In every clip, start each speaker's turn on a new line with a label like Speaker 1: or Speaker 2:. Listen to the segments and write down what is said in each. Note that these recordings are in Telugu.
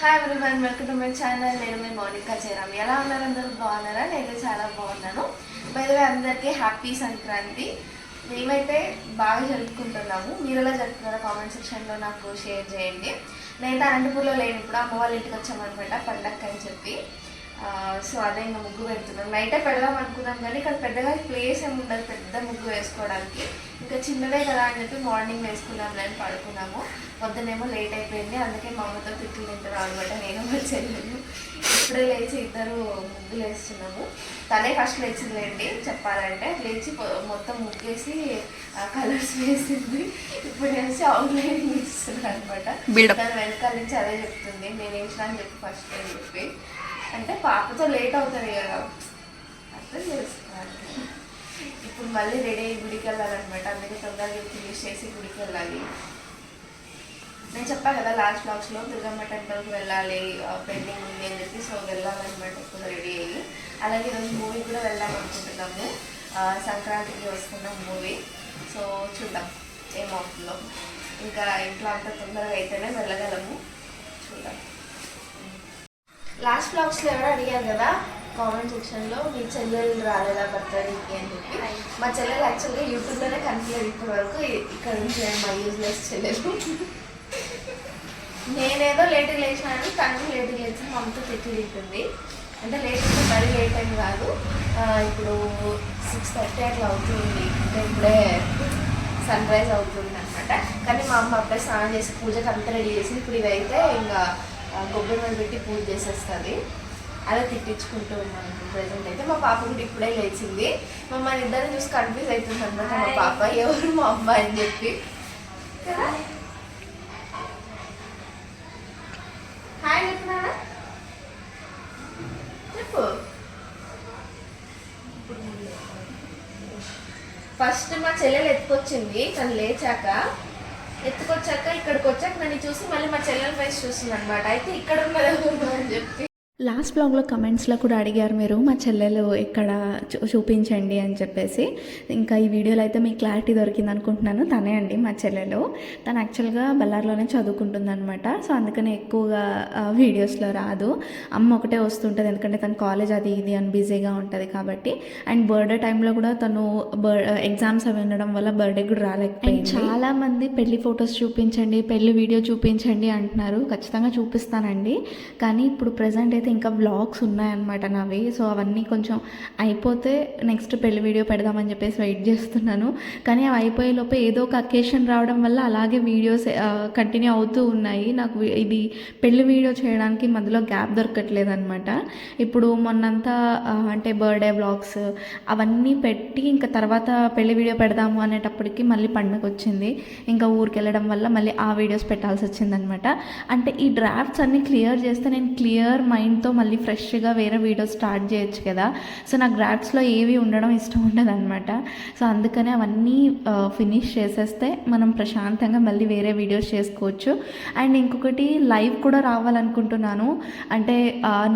Speaker 1: Hi everyone welcome to my channel నేను మీ మౌనిక చేరామి ఎలా ఉన్నారు అందరూ? బాగున్నారా? నేను చాలా బాగున్నాను. బయలువే అందరికీ హ్యాపీ సంక్రాంతి. మేమైతే బాగా జరుపుకుంటున్నాము. మీరు ఎలా జరుపుకున్నారో కామెంట్ సెక్షన్లో నాకు షేర్ చేయండి. నేనైతే అనంతపూర్లో లేను ఇప్పుడు అమ్మ వాళ్ళ ఇంటికి వచ్చామనమాట పండగకి అని చెప్పి. సో అదే ఇంకా ముగ్గు పెడుతున్నాం నైటే పెడదాం అనుకున్నాం కానీ ఇక్కడ పెద్దగా ప్లేస్ ఏమి ఉండదు. పెద్ద ముగ్గు వేసుకోవడానికి. ఇంకా చిన్నదే కదా అని చెప్పి మార్నింగ్ వేసుకున్నాం అని పడుకున్నాము. పొద్దునేమో లేట్ అయిపోయింది. అందుకే మా అమ్మతో తిట్లు తింటున్నాం అనమాట నేను మా చెల్లెలు. ఇప్పుడే లేచి ఇద్దరు ముగ్గులు వేస్తున్నాము. తనే ఫస్ట్ లేచిందిలేండి చెప్పాలంటే లేచి మొత్తం ముగ్గేసి కలర్స్ వేసింది. ఇప్పుడు వేసి అవుట్లైనింగ్ ఇస్తుంది అనమాట. తను వెనకాల నుంచి అదే చెప్తుంది. నేను వేసిన అని చెప్పి ఫస్ట్ అని చెప్పి. అంటే పాపతో లేట్ అవుతుంది కదా. అర్థం చేసుకోవాలి. ఇప్పుడు మళ్ళీ రెడీ అయ్యి గుడికి వెళ్ళాలన్నమాట అందుకే తొందరగా ఫినిష్ చేసి గుడికి వెళ్ళాలి నేను చెప్పా కదా లాస్ట్ బ్లాక్స్లో దుర్గమ్మ టెంపుల్కి వెళ్ళాలి పెండింగ్ ఉంది అని చెప్పి. సో వెళ్ళాలన్నమాట ఇప్పుడు రెడీ అయ్యి. అలాగే ఈరోజు మూవీ కూడా వెళ్దాం అనుకుంటున్నాము. సంక్రాంతికి వస్తున్న మూవీ. సో చూద్దాం ఏమవుతుందో. ఇంకా ఇంట్లో అంత తొందరగా అయితేనే వెళ్ళగలము. చూద్దాం. లాస్ట్ బ్లాగ్స్లో ఎవరు అడిగారు కదా కామెంట్ సెక్షన్లో మీ చెల్లెలు రాలేదా బర్త్డేకి అని చెప్పి. మా చెల్లెలు యాక్చువల్గా యూట్యూబ్లోనే కనిపించలేదు ఇప్పటి వరకు ఇక్కడ నుంచి మా యూజ్లెస్ చెల్లెలు. నేనేదో లేట్గా లేచినాను తను లేట్గా లేచి మా అమ్మతో తిట్టి తింటుంది అంటే లేట్ అంటే మరీ లేట్ అని కాదు. ఇప్పుడు సిక్స్ థర్టీ అట్లా అవుతుంది. అంటే ఇప్పుడే సన్ రైజ్ అవుతుంది అనమాట కానీ మా అమ్మ అప్పుడే స్నానం చేసి పూజకి అంతా రెడీ చేసి ఇప్పుడు ఇదైతే ఇంకా కొబ్బరి మీద పెట్టి పూజ చేసేస్తుంది. అలా తిట్టించుకుంటూ ఉన్నాను ప్రజెంట్ అయితే. మా పాప కూడా ఇప్పుడే లేచింది. మమ్మల్ని ఇద్దరు చూసి కన్ఫ్యూజ్ అవుతుంది అనమాట మా పాప. ఎవరు మా అమ్మాయి అని చెప్పి. కదా? హాయ్ చెప్తున్నారా చెప్పు. ఫస్ట్ మా చెల్లెలు ఎత్తుకొచ్చింది. తను లేచాక. ఎత్తుకొచ్చాక ఇక్కడికి వచ్చాక నన్ను చూసి మళ్ళీ మా చెల్లెల ఫేస్ చూస్తుంది అనమాట అయితే ఇక్కడ ఉన్నది అని చెప్పి.
Speaker 2: లాస్ట్ బ్లాగ్లో కమెంట్స్లో కూడా అడిగారు మీరు మా చెల్లెలు ఎక్కడ చూ- చూపించండి అని చెప్పేసి. ఇంకా ఈ వీడియోలో అయితే మీకు క్లారిటీ దొరికింది అనుకుంటున్నాను. తనే అండి మా చెల్లెలు. తను యాక్చువల్గా బళ్ళార్లోనే చదువుకుంటుంది అనమాట సో అందుకనే ఎక్కువగా వీడియోస్లో రాదు. అమ్మ ఒకటే వస్తుంటుంది ఎందుకంటే తను కాలేజ్ అది ఇది అని బిజీగా ఉంటుంది కాబట్టి. అండ్ బర్త్డే టైంలో కూడా తను బర్ ఎగ్జామ్స్ అవి ఉండడం వల్ల బర్త్డే కూడా రాలేకపోయింది. చాలా మంది పెళ్ళి ఫొటోస్ చూపించండి పెళ్ళి వీడియో చూపించండి అంటున్నారు. ఖచ్చితంగా చూపిస్తానండి. కానీ ఇప్పుడు ప్రజెంట్ అయితే ఇంకా వ్లాగ్స్ ఉన్నాయన్నమాట నావి. సో అవన్నీ కొంచెం అయిపోతే నెక్స్ట్ పెళ్ళి వీడియో పెడదామని చెప్పేసి వెయిట్ చేస్తున్నాను. కానీ అవి అయిపోయే లోపే ఏదో ఒక అకేషన్ రావడం వల్ల అలాగే వీడియోస్ కంటిన్యూ అవుతూ ఉన్నాయి. నాకు ఇది పెళ్ళి వీడియో చేయడానికి మధ్యలో గ్యాప్ దొరకట్లేదు అనమాట ఇప్పుడు మొన్నంతా అంటే బర్త్డే వ్లాగ్స్ అవన్నీ పెట్టి ఇంకా తర్వాత పెళ్ళి వీడియో పెడదాము అనేటప్పటికి మళ్ళీ పండుగ వచ్చింది ఇంకా ఊరికి వెళ్ళడం వల్ల మళ్ళీ ఆ వీడియోస్ పెట్టాల్సి వచ్చిందనమాట అంటే ఈ డ్రాఫ్ట్స్ అన్నీ క్లియర్ చేస్తే నేను క్లియర్ మైండ్ దాంతో మళ్ళీ ఫ్రెష్గా వేరే వీడియోస్ స్టార్ట్ చేయొచ్చు కదా. సో నాకు గ్రాడ్స్లో ఏవి ఉండడం ఇష్టం ఉండదు అనమాట సో అందుకనే అవన్నీ ఫినిష్ చేసేస్తే మనం ప్రశాంతంగా మళ్ళీ వేరే వీడియోస్ చేసుకోవచ్చు. అండ్ ఇంకొకటి లైవ్ కూడా రావాలనుకుంటున్నాను. అంటే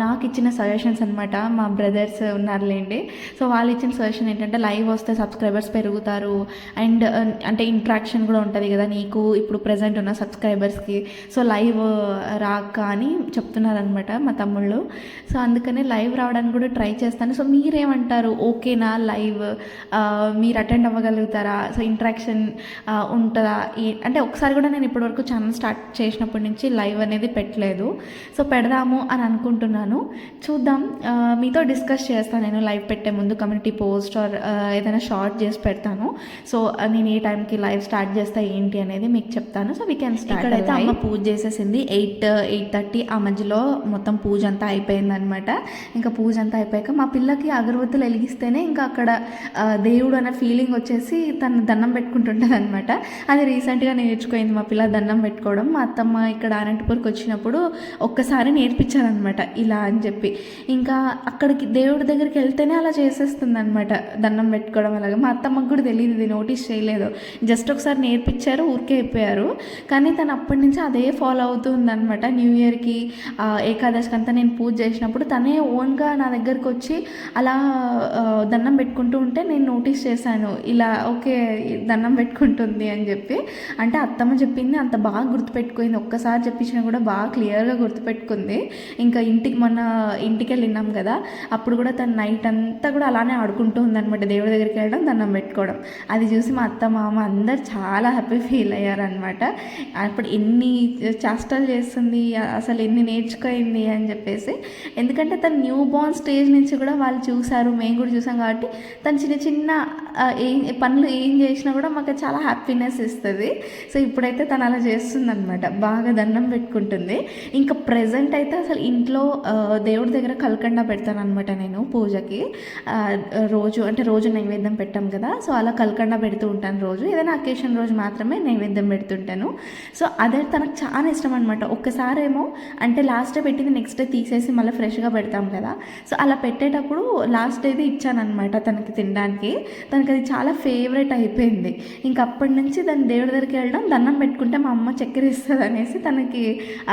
Speaker 2: నాకు ఇచ్చిన సజెషన్స్ అనమాట మా బ్రదర్స్ ఉన్నారులేండి. సో వాళ్ళు ఇచ్చిన సజెషన్ ఏంటంటే లైవ్ వస్తే సబ్స్క్రైబర్స్ పెరుగుతారు. అండ్ అంటే ఇంట్రాక్షన్ కూడా ఉంటుంది కదా నీకు ఇప్పుడు ప్రజెంట్ ఉన్న సబ్స్క్రైబర్స్కి. సో లైవ్ రాక అని చెప్తున్నారనమాట మా తమ్ముడు తమ్ముళ్ళు సో అందుకనే లైవ్ రావడానికి కూడా ట్రై చేస్తాను. సో మీరేమంటారు? ఓకేనా లైవ్? మీరు అటెండ్ అవ్వగలుగుతారా? సో ఇంట్రాక్షన్ ఉంటుందా? అంటే ఒకసారి కూడా నేను ఇప్పటివరకు ఛానల్ స్టార్ట్ చేసినప్పటి నుంచి లైవ్ అనేది పెట్టలేదు. సో పెడదాము అని అనుకుంటున్నాను. చూద్దాం. మీతో డిస్కస్ చేస్తాను నేను లైవ్ పెట్టే ముందు కమ్యూనిటీ పోస్ట్ ఆర్ ఏదైనా షార్ట్ చేసి పెడతాను. సో నేను ఏ టైంకి లైవ్ స్టార్ట్ చేస్తా ఏంటి అనేది మీకు చెప్తాను. సో వీ కెన్ స్టార్ట్ అయితే అమ్మ పూజ చేసేసింది. ఎయిట్ ఎయిట్ థర్టీ ఆ మధ్యలో మొత్తం పూజ అంతా అయిపోయిందనమాట ఇంకా పూజ అంతా అయిపోయాక మా పిల్లకి అగరబత్తులు వెలిగిస్తేనే ఇంకా అక్కడ దేవుడు అనే ఫీలింగ్ వచ్చేసి తను దండం పెట్టుకుంటుంటుంది అనమాట అది రీసెంట్గా నేర్చుకోయింది మా పిల్ల దండం పెట్టుకోవడం. మా అత్తమ్మ ఇక్కడ అనంతపూర్కి వచ్చినప్పుడు ఒక్కసారి నేర్పించారనమాట ఇలా అని చెప్పి. ఇంకా అక్కడికి దేవుడి దగ్గరికి వెళ్తేనే అలా చేసేస్తుంది అనమాట దండం పెట్టుకోవడం అలాగా. మా అత్తమ్మకు కూడా తెలియదు ఇది నోటీస్ చేయలేదు. జస్ట్ ఒకసారి నేర్పించారు ఊరికే అయిపోయారు. కానీ తను అప్పటి నుంచి అదే ఫాలో అవుతూ అనమాట న్యూ ఇయర్కి ఏకాదశికి అంతా నేను నేను పూజ చేసినప్పుడు తనే ఓన్గా నా దగ్గరకు వచ్చి అలా దండం పెట్టుకుంటూ ఉంటే నేను నోటీస్ చేశాను. ఇలా ఓకే దండం పెట్టుకుంటుంది అని చెప్పి. అంటే అత్తమ్మ చెప్పింది అంత బాగా గుర్తుపెట్టుకుంది. ఒక్కసారి చెప్పించినా కూడా బాగా క్లియర్గా గుర్తుపెట్టుకుంది. ఇంకా ఇంటికి మొన్న ఇంటికి వెళ్ళినాం కదా అప్పుడు కూడా తను నైట్ అంతా కూడా అలానే ఆడుకుంటూ ఉందనమాట దేవుడి దగ్గరికి వెళ్ళడం దండం పెట్టుకోవడం. అది చూసి మా అత్త మామ అందరు చాలా హ్యాపీ ఫీల్ అయ్యారనమాట అప్పుడు ఎన్ని చేష్టలు చేస్తుంది అసలు ఎన్ని నేర్చుకోయింది అని చెప్పేసి. ఎందుకంటే తను న్యూ బోర్న్ స్టేజ్ నుంచి కూడా వాళ్ళు చూశారు మేము కూడా చూసాం కాబట్టి తను చిన్న చిన్న ఏం పనులు ఏం చేసినా కూడా మాకు చాలా హ్యాపీనెస్ ఇస్తుంది. సో ఇప్పుడైతే తను అలా చేస్తుంది అనమాట బాగా దండం పెట్టుకుంటుంది. ఇంకా ప్రజెంట్ అయితే అసలు ఇంట్లో దేవుడి దగ్గర కలకండ పెడతాను అనమాట నేను పూజకి. రోజు అంటే రోజు నైవేద్యం పెట్టాం కదా సో అలా కలకండ పెడుతూ ఉంటాను రోజు. ఏదైనా అకేషన్ రోజు మాత్రమే నైవేద్యం పెడుతుంటాను. సో అదే తనకు చాలా ఇష్టం అనమాట ఒక్కసారేమో అంటే లాస్ట్ డే పెట్టింది నెక్స్ట్ డే తీసేసి మళ్ళీ ఫ్రెష్గా పెడతాం కదా. సో అలా పెట్టేటప్పుడు లాస్ట్ డేది ఇచ్చానమాట తనకి తినడానికి. తనకి అది చాలా ఫేవరెట్ అయిపోయింది. ఇంక అప్పటి నుంచి దాన్ని దేవుడి దగ్గరికి వెళ్ళడం దండం పెట్టుకుంటే మా అమ్మ చక్కెర ఇస్తుంది అనేసి తనకి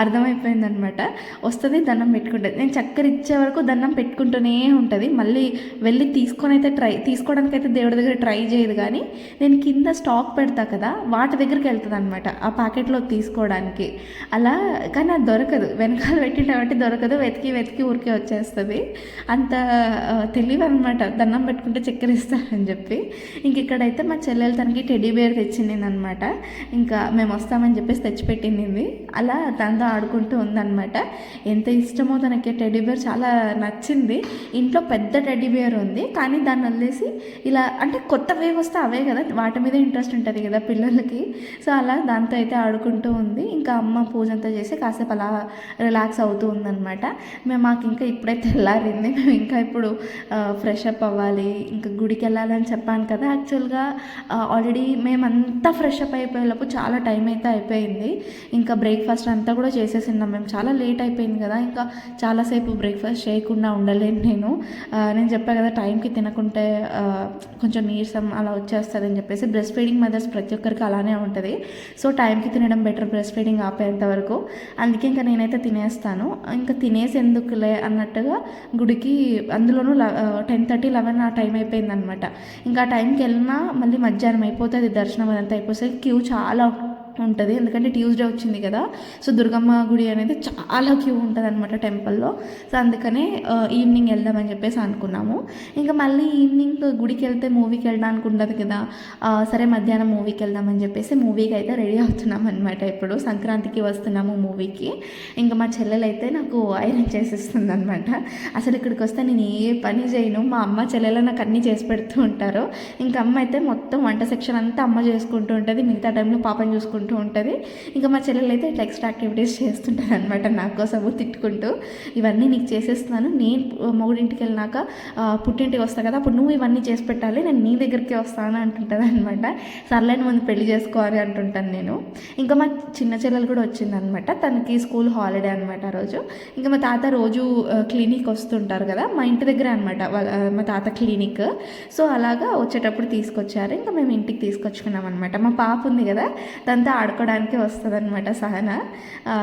Speaker 2: అర్థమైపోయింది అనమాట వస్తుంది దండం పెట్టుకుంటుంది నేను చక్కెర ఇచ్చే వరకు దండం పెట్టుకుంటూనే ఉంటుంది. మళ్ళీ వెళ్ళి తీసుకొని అయితే ట్రై తీసుకోవడానికి అయితే దేవుడి దగ్గర ట్రై చేయదు కానీ నేను కింద స్టాక్ పెడతా కదా వాటి దగ్గరికి వెళ్తుంది అనమాట ఆ ప్యాకెట్లో తీసుకోవడానికి. అలా కానీ అది దొరకదు. వెనకాల పెట్టిన కాబట్టి దొరకదు వెతికి వెతికి ఊరికే వచ్చేస్తుంది. అంత ఆ, తెలివి అనమాట దండం పెట్టుకుంటే చక్కెర ఇస్తారని చెప్పి. ఇంక ఇక్కడైతే మా చెల్లెలు తనకి టెడీ బేర్ తెచ్చింది అనమాట ఇంకా మేము వస్తామని చెప్పేసి తెచ్చిపెట్టింది అలా తనతో ఆడుకుంటూ ఉందన్నమాట. ఎంత ఇష్టమో తనకి టెడీ బేర్ చాలా నచ్చింది. ఇంట్లో పెద్ద టెడీ బేర్ ఉంది. కానీ దాన్ని వదిలేసి ఇలా అంటే కొత్త వేవ్ వస్తే అవే కదా. వాటి మీద ఇంట్రెస్ట్ ఉంటుంది కదా పిల్లలకి. సో అలా దాంతో అయితే ఆడుకుంటూ ఉంది. ఇంకా అమ్మ పూజ అంతా చేసి కాసేపు అలా రిలాక్స్ అవుతూ ఉందన్నమాట. మేము మాకు ఇంకా ఇప్పుడే తెల్లారింది. మేము ఇంకా ఇప్పుడు ఫ్రెష్ అప్ అవ్వాలి ఇంకా గుడికి వెళ్ళాలని చెప్పాను కదా. యాక్చువల్గా ఆల్రెడీ మేమంతా ఫ్రెష్ అప్ అయిపోయేలోపు చాలా టైం అయితే అయిపోయింది. ఇంకా బ్రేక్ఫాస్ట్ అంతా కూడా చేసేసిన్నాం. మేము చాలా లేట్ అయిపోయింది కదా. ఇంకా చాలాసేపు బ్రేక్ఫాస్ట్ చేయకుండా ఉండలేను నేను. నేను చెప్పా కదా టైంకి తినకుంటే కొంచెం నీరసం అలా వచ్చేస్తుంది అని చెప్పేసి బ్రెస్ట్ ఫీడింగ్ మదర్స్ ప్రతి ఒక్కరికి అలానే ఉంటుంది. సో టైంకి తినడం బెటర్ బ్రెస్ట్ ఫీడింగ్ ఆపేంత వరకు. అందుకే ఇంకా నేనైతే తినేస్తాను. ఇంకా తినే తినేసి ఎందుకులే అన్నట్టుగా గుడికి అందులోనూ టెన్ థర్టీ లెవెన్ ఆ టైం అయిపోయింది అనమాట ఇంకా ఆ టైంకి వెళ్ళినా మళ్ళీ మధ్యాహ్నం అయిపోతుంది దర్శనం అదంతా అయిపోతుంది క్యూ చాలా ఉంటుంది. ఎందుకంటే ట్యూస్డే వచ్చింది కదా. సో దుర్గమ్మ గుడి అనేది చాలా క్యూ ఉంటుంది అనమాట టెంపుల్లో. సో అందుకనే ఈవినింగ్ వెళ్దామని చెప్పేసి అనుకున్నాము. ఇంకా మళ్ళీ ఈవినింగ్ గుడికి వెళ్తే మూవీకి వెళ్ళడానికి ఉండదు కదా. సరే మధ్యాహ్నం మూవీకి వెళ్దామని చెప్పేసి మూవీకి అయితే రెడీ అవుతున్నాం అనమాట ఇప్పుడు. సంక్రాంతికి వస్తున్నాము మూవీకి. ఇంకా మా చెల్లెలు అయితే నాకు ఐరన్ చేసిస్తుంది అనమాట అసలు ఇక్కడికి వస్తే నేను ఏ పని చేయను. మా అమ్మ చెల్లెలు నాకు అన్నీ చేసి పెడుతూ ఉంటారు. ఇంకా అమ్మ అయితే మొత్తం వంట సెక్షన్ అంతా అమ్మ చేసుకుంటూ ఉంటుంది. మిగతా టైంలో పాపని చూసుకుంటూ ఉంటుంది. ఇంకా మా చెల్లెలు అయితే ఇట్లా ఎక్స్ట్రా యాక్టివిటీస్ చేస్తుంటుంది అనమాట నా కోసము తిట్టుకుంటూ. ఇవన్నీ నీకు చేసేస్తున్నాను. నేను మొగుడింటికి వెళ్ళినాక పుట్టింటికి వస్తా కదా అప్పుడు నువ్వు ఇవన్నీ చేసి పెట్టాలి నేను నీ దగ్గరికి వస్తాను అంటుంటుంది అనమాట సర్లేని ముందు పెళ్ళి చేసుకోవాలి అంటుంటాను నేను. ఇంకా మా చిన్న చెల్లెలు కూడా వచ్చిందనమాట తనకి స్కూల్ హాలిడే అనమాట ఆ రోజు. ఇంకా మా తాత రోజు క్లినిక్ వస్తుంటారు కదా మా ఇంటి దగ్గర అనమాట వాళ్ళ మా తాత క్లినిక్. సో అలాగా వచ్చేటప్పుడు తీసుకొచ్చారు. ఇంకా మేము ఇంటికి తీసుకొచ్చుకున్నాం అనమాట మా పాప ఉంది కదా తనతో ఆడుకోవడానికి వస్తుంది అనమాట సహన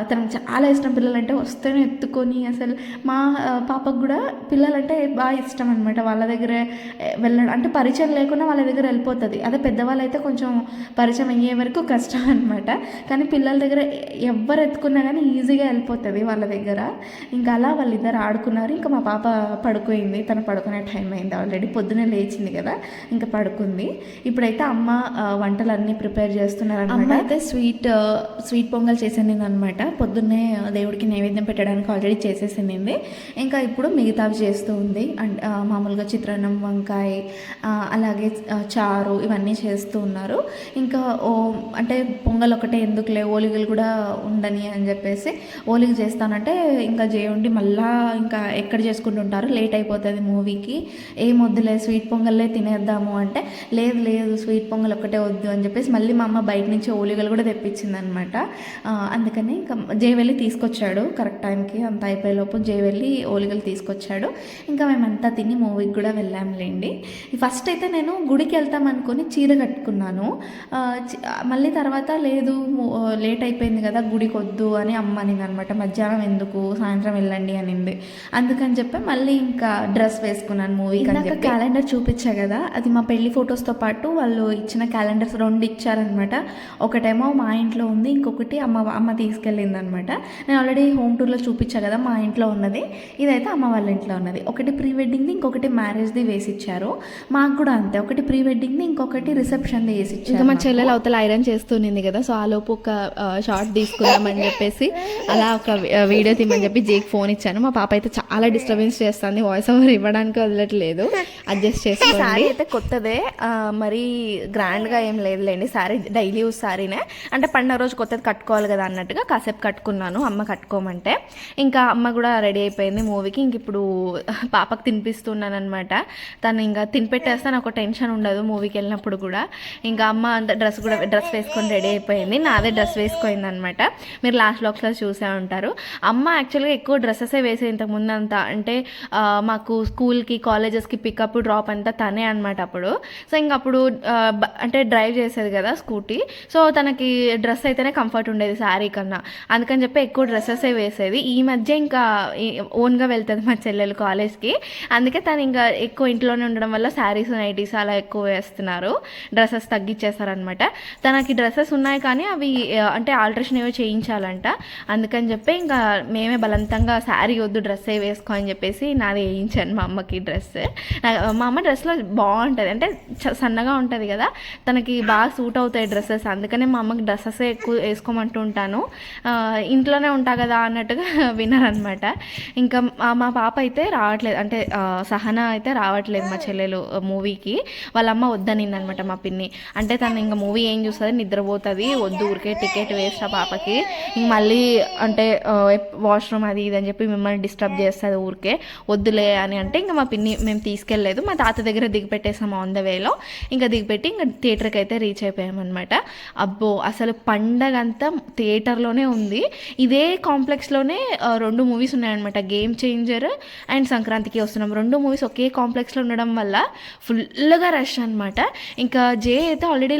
Speaker 2: తనకు చాలా ఇష్టం పిల్లలంటే వస్తేనే ఎత్తుకొని అసలు మా పాపకు కూడా పిల్లలంటే బాగా ఇష్టం అనమాట వాళ్ళ దగ్గర వెళ్ళడం అంటే పరిచయం లేకుండా వాళ్ళ దగ్గర వెళ్ళిపోతుంది. అదే పెద్దవాళ్ళు అయితే కొంచెం పరిచయం అయ్యే వరకు కష్టం అనమాట కానీ పిల్లల దగ్గర ఎవ్వరు ఎత్తుకున్నా కానీ ఈజీగా వెళ్ళిపోతుంది వాళ్ళ దగ్గర. ఇంకా అలా వాళ్ళిద్దరు ఆడుకున్నారు. ఇంకా మా పాప పడుకోయింది. తను పడుకునే టైం అయింది ఆల్రెడీ. పొద్దునే లేచింది కదా ఇంకా పడుకుంది. ఇప్పుడైతే అమ్మ వంటలు వంటలన్నీ ప్రిపేర్ చేస్తున్నారు అనమాట అయితే స్వీట్ స్వీట్ పొంగల్ చేసింది అనమాట పొద్దున్నే దేవుడికి నైవేద్యం పెట్టడానికి ఆల్రెడీ చేసేసింది. ఇంకా ఇప్పుడు మిగతావి చేస్తూ ఉంది. అండ్ మామూలుగా చిత్రాన్నం వంకాయ అలాగే చారు ఇవన్నీ చేస్తూ ఉన్నారు. ఇంకా ఓ అంటే పొంగల్ ఒకటే ఎందుకులే ఓలిగలు కూడా ఉండని అని చెప్పేసి ఓలిగ చేస్తానంటే ఇంకా చేయండి. మళ్ళా ఇంకా ఎక్కడ చేసుకుంటుంటారు? లేట్ అయిపోతుంది మూవీకి. ఏం వద్దులే స్వీట్ పొంగల్లే తినేద్దాము అంటే లేదు లేదు స్వీట్ పొంగల్ ఒకటే వద్దు అని చెప్పేసి మళ్ళీ మా అమ్మ బయట నుంచి ఓలిగలు ఓలిగలు కూడా తెప్పించింది అనమాట అందుకని ఇంకా జే వెళ్ళి తీసుకొచ్చాడు కరెక్ట్ టైంకి. అంత అయిపోయేలోపు జే వెళ్ళి ఓలిగలు తీసుకొచ్చాడు. ఇంకా మేమంతా తిని మూవీకి కూడా వెళ్ళాంలేండి. ఫస్ట్ అయితే నేను గుడికి వెళ్తాం అనుకొని చీర కట్టుకున్నాను. మళ్ళీ తర్వాత లేదు లేట్ అయిపోయింది కదా గుడికి వద్దు అని అమ్మ అనింది అనమాట మధ్యాహ్నం ఎందుకు సాయంత్రం వెళ్ళండి అనింది. అందుకని చెప్పి మళ్ళీ ఇంకా డ్రెస్ వేసుకున్నాను చెప్పి. క్యాలెండర్ చూపించా కదా అది మా పెళ్ళి ఫొటోస్తో పాటు వాళ్ళు ఇచ్చిన క్యాలెండర్స్ రెండు ఇచ్చారనమాట. ఒకటేమో మా ఇంట్లో ఉంది. ఇంకొకటి అమ్మ అమ్మ తీసుకెళ్ళింది అనమాట నేను ఆల్రెడీ హోమ్ టూర్లో చూపించా కదా మా ఇంట్లో ఉన్నది. ఇదైతే అమ్మ వాళ్ళ ఇంట్లో ఉన్నది. ఒకటి ప్రీ వెడ్డింగ్ది ఇంకొకటి మ్యారేజ్ది వేసి ఇచ్చారు మాకు కూడా అంతే. ఒకటి ప్రీ వెడ్డింగ్ది ఇంకొకటి రిసెప్షన్ది వేసి ఇచ్చారు
Speaker 3: ఇంకా మా చెల్లెలు అవతల ఐరన్ చేస్తుంది కదా సో ఆ లోపు ఒక షార్ట్ తీసుకుందామని చెప్పేసి అలా ఒక వీడియో తీయమని చెప్పి జేక్ ఫోన్ ఇచ్చాను. మా పాప అయితే చాలా డిస్టర్బెన్స్ చేస్తుంది. వాయిస్ ఓవర్ ఇవ్వడానికి వదలట్లేదు. అడ్జస్ట్ చేసుకోండి.
Speaker 2: అయితే కొత్తదే. మరీ గ్రాండ్గా ఏం లేదులేండి. శారీ డైలీ యూస్ శారీనే అంటే పండుగ రోజు కొత్తది కట్టుకోవాలి కదా అన్నట్టుగా కాసేపు కట్టుకున్నాను అమ్మ కట్టుకోమంటే. ఇంకా అమ్మ కూడా రెడీ అయిపోయింది మూవీకి. ఇంక ఇప్పుడు పాపకు తినిపిస్తున్నాను అనమాట తను ఇంకా తినిపెట్టేస్తే నాకు టెన్షన్ ఉండదు మూవీకి వెళ్ళినప్పుడు కూడా. ఇంకా అమ్మ అంత డ్రెస్ కూడా డ్రెస్ వేసుకొని రెడీ అయిపోయింది. నాదే డ్రెస్ వేసుకుంది అనమాట మీరు లాస్ట్ బ్లాక్స్లో చూసే ఉంటారు. అమ్మ యాక్చువల్గా ఎక్కువ డ్రెస్సెసే వేసే ఇంతకు ముందు అంతా అంటే మాకు స్కూల్కి కాలేజెస్కి పికప్ డ్రాప్ అంతా తనే అనమాట అప్పుడు. సో ఇంక అప్పుడు అంటే డ్రైవ్ చేసేది కదా స్కూటీ. సో తనకి డ్రెస్ అయితేనే కంఫర్ట్ ఉండేది శారీ కన్నా. అందుకని చెప్పి ఎక్కువ డ్రెస్సెసే వేసేది. ఈ మధ్య ఇంకా ఓన్గా వెళ్తుంది మా చెల్లెలు కాలేజ్కి అందుకే తను ఇంకా ఎక్కువ ఇంట్లోనే ఉండడం వల్ల శారీస్ నైటీస్ అలా ఎక్కువ వేస్తున్నారు. డ్రెస్సెస్ తగ్గించేస్తారనమాట తనకి డ్రెస్సెస్ ఉన్నాయి కానీ అవి అంటే ఆల్ట్రేషన్ ఏవో చేయించాలంట. అందుకని చెప్పి ఇంకా మేమే బలవంతంగా శారీ వద్దు డ్రెస్సే వేసుకో అని చెప్పేసి నాది వేయించాను మా అమ్మకి డ్రెస్ మా అమ్మ డ్రెస్లో బాగుంటుంది. అంటే చ- సన్నగా ఉంటుంది కదా. తనకి బాగా సూట్ అవుతాయి డ్రెస్సెస్. అందుకనే మా అమ్మకి డ్రెస్సెస్ ఎక్కువ వేసుకోమంటూ ఉంటాను ఇంట్లోనే ఉంటా కదా అన్నట్టుగా విన్నారనమాట. ఇంకా మా- పాప అయితే రావట్లేదు. అంటే సహన అయితే రావట్లేదు మా చెల్లెలు మూవీకి. వాళ్ళ అమ్మ వద్దనింది అనమాట మా పిన్ని. అంటే తను ఇంకా మూవీ ఏం చూస్తుంది నిద్రపోతుంది వద్దు ఊరికే టికెట్ వేస్ట్ ఆ పాపకి. మళ్ళీ అంటే వాష్రూమ్ అది ఇది అని చెప్పి మిమ్మల్ని డిస్టర్బ్ చేస్తుంది ఊరికే. వద్దులే అని అంటే ఇంకా మా పిన్ని మేము తీసుకెళ్ళలేదు. మా తాత దగ్గర దిగిపెట్టేసాము ఆన్ ద వేలో. ఇంకా దిగిపెట్టి ఇంకా థియేటర్కి అయితే రీచ్ అయిపోయామన్నమాట అబ్బో అసలు పండగ అంతా థియేటర్లోనే ఉంది. ఇదే కాంప్లెక్స్లోనే రెండు మూవీస్ ఉన్నాయన్నమాట. గేమ్ చేంజర్ అండ్ సంక్రాంతికి వస్తున్నాం. రెండు మూవీస్ ఒకే కాంప్లెక్స్లో ఉండడం వల్ల ఫుల్గా రష్ అనమాట ఇంకా జే అయితే ఆల్రెడీ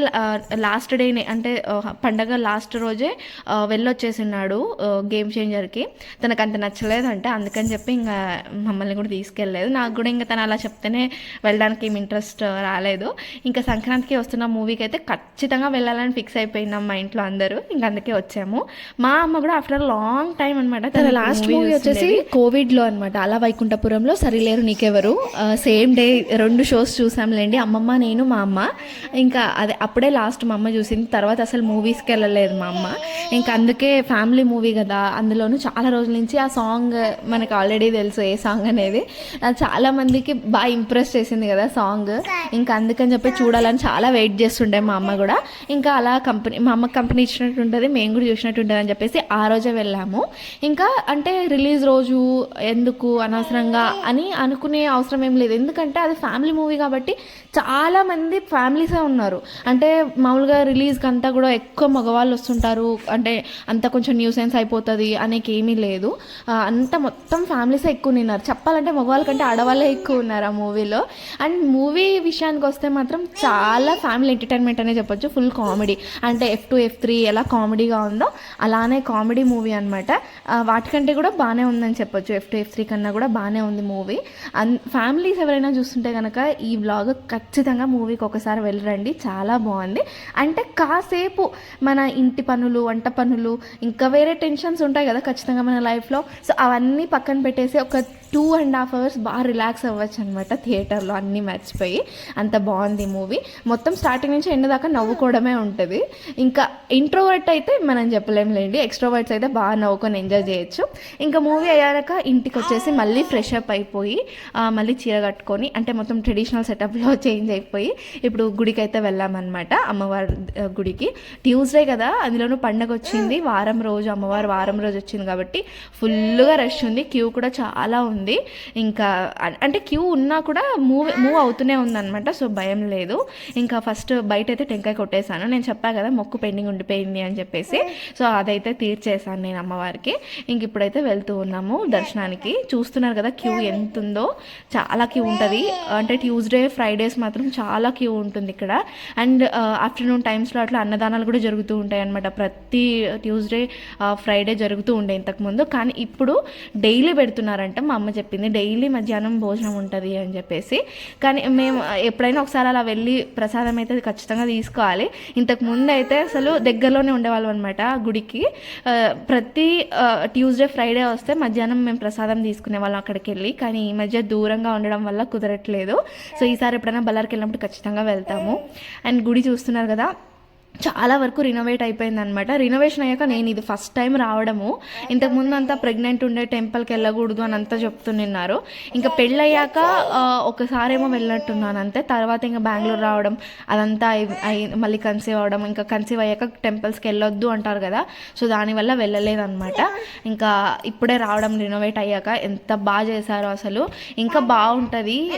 Speaker 2: లాస్ట్ డేనే అంటే పండగ లాస్ట్ రోజే వెళ్ళొచ్చేసినాడు గేమ్ చేంజర్కి. తనకు అంత నచ్చలేదంటే. అందుకని చెప్పి ఇంకా మమ్మల్ని కూడా తీసుకెళ్ళలేదు. నాకు కూడా ఇంకా తను అలా చెప్తేనే వెళ్ళడానికి ఏం ఇంట్రెస్ట్ రాలేదు. ఇంకా సంక్రాంతికి వస్తున్న మూవీకి అయితే ఖచ్చితంగా వెళ్ళాలని ఫిక్స్ అయిపోయింది అయిపోయినాం మా ఇంట్లో అందరూ. ఇంకా అందుకే వచ్చాము. మా అమ్మ కూడా ఆఫ్టర్ లాంగ్ టైం అనమాట
Speaker 3: తన లాస్ట్ మూవీ వచ్చేసి కోవిడ్లో అనమాట అలా వైకుంఠపురంలో సరిలేరు నీకెవరు. సేమ్ డే రెండు షోస్ చూసాంలేండి. అమ్మమ్మ నేను మా అమ్మ. ఇంకా అదే అప్పుడే లాస్ట్ మా అమ్మ చూసింది. తర్వాత అసలు మూవీస్కి వెళ్ళలేదు మా అమ్మ. ఇంకా అందుకే ఫ్యామిలీ మూవీ కదా. అందులోనూ చాలా రోజుల నుంచి ఆ సాంగ్ మనకు ఆల్రెడీ తెలుసు ఏ సాంగ్ అనేది. చాలా మందికి బాగా ఇంప్రెస్ చేసింది కదా సాంగ్ ఇంకా అందుకని చెప్పి చూడాలని చాలా వెయిట్ చేస్తుండే మా అమ్మ కూడా. ఇంకా అలా కంపెనీ మా అమ్మ కంపెనీ ఇచ్చినట్టు ఉంటుంది మేము కూడా చూసినట్టు ఉంటుంది అని చెప్పేసి ఆ రోజే వెళ్ళాము. ఇంకా అంటే రిలీజ్ రోజు ఎందుకు అనవసరంగా అని అనుకునే అవసరం ఏం లేదు. ఎందుకంటే అది ఫ్యామిలీ మూవీ కాబట్టి చాలామంది ఫ్యామిలీసే ఉన్నారు. అంటే మామూలుగా రిలీజ్కి అంతా కూడా ఎక్కువ మగవాళ్ళు వస్తుంటారు. అంటే అంత కొంచెం న్యూసెన్స్ అయిపోతుంది అనేకి ఏమీ లేదు. అంత మొత్తం ఫ్యామిలీసే ఎక్కువ ఉన్నారు. చెప్పాలంటే మగవాళ్ళ కంటే ఆడవాళ్ళే ఎక్కువ ఉన్నారు ఆ మూవీలో అండ్ మూవీ విషయానికి వస్తే మాత్రం చాలా ఫ్యామిలీ ఎంటర్టైన్మెంట్ అనే చెప్పొచ్చు ఫుల్ కామెడీ అండ్ అంటే ఎఫ్ టూ ఎఫ్ త్రీ ఎలా కామెడీగా ఉందో అలానే కామెడీ మూవీ అనమాట వాటికంటే కూడా బాగానే ఉందని చెప్పొచ్చు. ఎఫ్ టూ ఎఫ్ త్రీ కన్నా కూడా బాగానే ఉంది మూవీ. అన్ ఫ్యామిలీస్ ఎవరైనా చూస్తుంటే కనుక ఈ బ్లాగ్ ఖచ్చితంగా మూవీకి ఒకసారి వెళ్ళరండి. చాలా బాగుంది. అంటే కాసేపు మన ఇంటి పనులు వంట పనులు ఇంకా వేరే టెన్షన్స్ ఉంటాయి కదా ఖచ్చితంగా మన లైఫ్లో సో అవన్నీ పక్కన పెట్టేసి ఒక టూ అండ్ హాఫ్ అవర్స్ బాగా రిలాక్స్ అవ్వచ్చు అనమాట థియేటర్లో అన్నీ మర్చిపోయి. అంత బాగుంది మూవీ. మొత్తం స్టార్టింగ్ నుంచి ఎండ్ దాకా నవ్వుకోవడమే ఉంటుంది. ఇంకా ఇంట్రోవర్ట్ అయితే మనం చెప్పలేంలేండి ఎక్స్ట్రోవర్ట్స్ అయితే బాగా నవ్వుకొని ఎంజాయ్ చేయొచ్చు. ఇంకా మూవీ అయ్యాక ఇంటికి వచ్చేసి మళ్ళీ ఫ్రెష్ అప్ అయిపోయి మళ్ళీ చీర కట్టుకొని అంటే మొత్తం ట్రెడిషనల్ సెటప్లో చేంజ్ అయిపోయి ఇప్పుడు గుడికి అయితే వెళ్ళామన్నమాట అమ్మవారి గుడికి. ట్యూస్డే కదా అందులోనూ పండగ వచ్చింది వారం రోజు అమ్మవారు వారం రోజు వచ్చింది కాబట్టి ఫుల్గా రష్ ఉంది. క్యూ కూడా చాలా ఉంది.
Speaker 2: ఉంది. ఇంకా అంటే క్యూ ఉన్నా కూడా మూవ్ మూవ్ అవుతూనే ఉందనమాట సో భయం లేదు. ఇంకా ఫస్ట్ బయట అయితే టెంకాయ కొట్టేశాను. నేను చెప్పా కదా మొక్కు పెండింగ్ ఉండిపోయింది అని చెప్పేసి. సో అదైతే తీర్చేశాను నేను అమ్మవారికి. ఇంక ఇప్పుడైతే వెళ్తూ ఉన్నాము దర్శనానికి. చూస్తున్నారు కదా క్యూ ఎంత ఉందో చాలా క్యూ ఉంటుంది. అంటే ట్యూస్డే ఫ్రైడేస్ మాత్రం చాలా క్యూ ఉంటుంది ఇక్కడ. అండ్ ఆఫ్టర్నూన్ టైమ్స్లో అట్లా అన్నదానాలు కూడా జరుగుతూ ఉంటాయి అనమాట ప్రతి ట్యూస్డే ఫ్రైడే జరుగుతూ ఉండే ఇంతకుముందు కానీ ఇప్పుడు డైలీ పెడుతున్నారంట మా అమ్మ చెప్పింది డైలీ మధ్యాహ్నం భోజనం ఉంటుంది అని చెప్పేసి. కానీ మేము ఎప్పుడైనా ఒకసారి అలా వెళ్ళి ప్రసాదం అయితే ఖచ్చితంగా తీసుకోవాలి. ఇంతకు ముందు అయితే అసలు దగ్గరలోనే ఉండేవాళ్ళం అనమాట గుడికి. ప్రతి ట్యూస్డే ఫ్రైడే వస్తే మధ్యాహ్నం మేము ప్రసాదం తీసుకునే వాళ్ళం అక్కడికి వెళ్ళి. కానీ ఈ మధ్య దూరంగా ఉండడం వల్ల కుదరట్లేదు. సో ఈసారి ఎప్పుడైనా బల్లారికి వెళ్ళినప్పుడు ఖచ్చితంగా వెళ్తాము. అండ్ గుడి చూస్తున్నారు కదా చాలా వరకు రినోవేట్ అయిపోయింది అనమాట రినోవేషన్ అయ్యాక నేను ఇది ఫస్ట్ టైం రావడము. ఇంతకుముందు అంతా ప్రెగ్నెంట్ ఉండే టెంపుల్కి వెళ్ళకూడదు అని అంతా చెప్తున్నారు ఇంకా పెళ్ళయ్యాక ఒకసారేమో వెళ్ళినట్టున్నాను అంతే తర్వాత ఇంకా బెంగళూరు రావడం అదంతా అయి- మళ్ళీ కన్సీవ్ అవడం ఇంకా కన్సీవ్ అయ్యాక టెంపుల్స్కి వెళ్ళొద్దు అంటారు కదా. సో దానివల్ల వెళ్ళలేదన్నమాట. ఇంకా ఇప్పుడే రావడం రినోవేట్ అయ్యాక ఎంత బాగా చేశారో అసలు. ఇంకా బాగుంటుంది